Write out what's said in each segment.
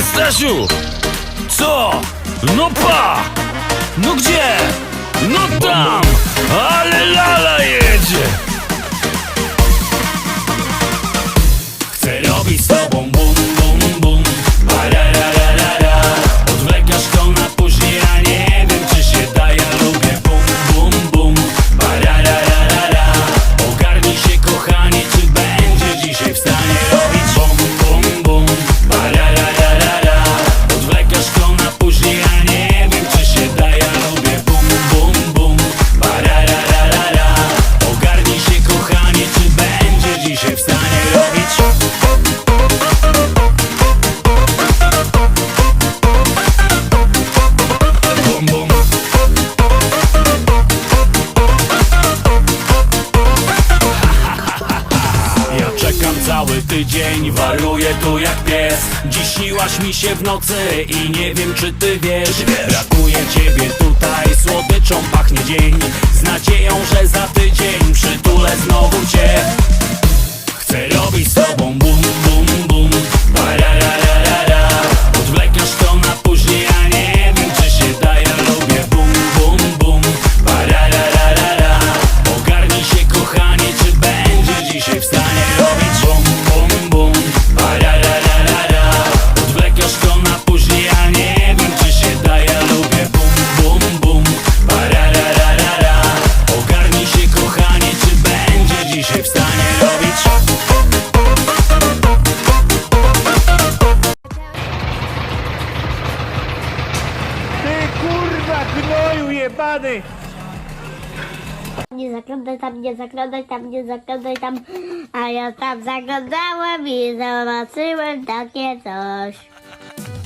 Stasiu! Co? No pa! No gdzie? No tam! Ale lala jedzie! Chcę robić z tobą bum Dzień waruję tu jak pies. Dziś siłaś mi się w nocy i nie wiem czy ty wiesz. Brakuje ciebie tutaj, słodyczą pachnie dzień. Z nadzieją, że za tydzień przytulę znowu cię. Nie zaglądaj tam, nie zaglądaj tam, nie zaglądaj tam. A ja tam zaglądałem i zobaczyłem takie coś.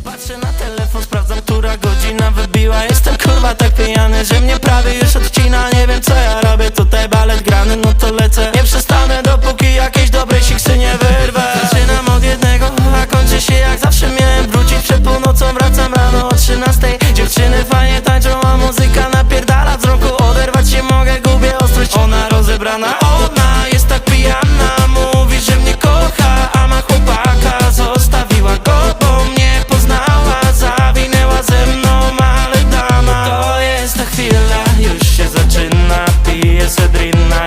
Patrzę na telefon, sprawdzam, która godzina wybiła Jestem kurwa tak pijany, że mnie prawie już odcina Nie wiem co ja robię, tutaj balet grany, no to lecę Nie przestanę, dopóki jakieś dobre siksy nie Седрина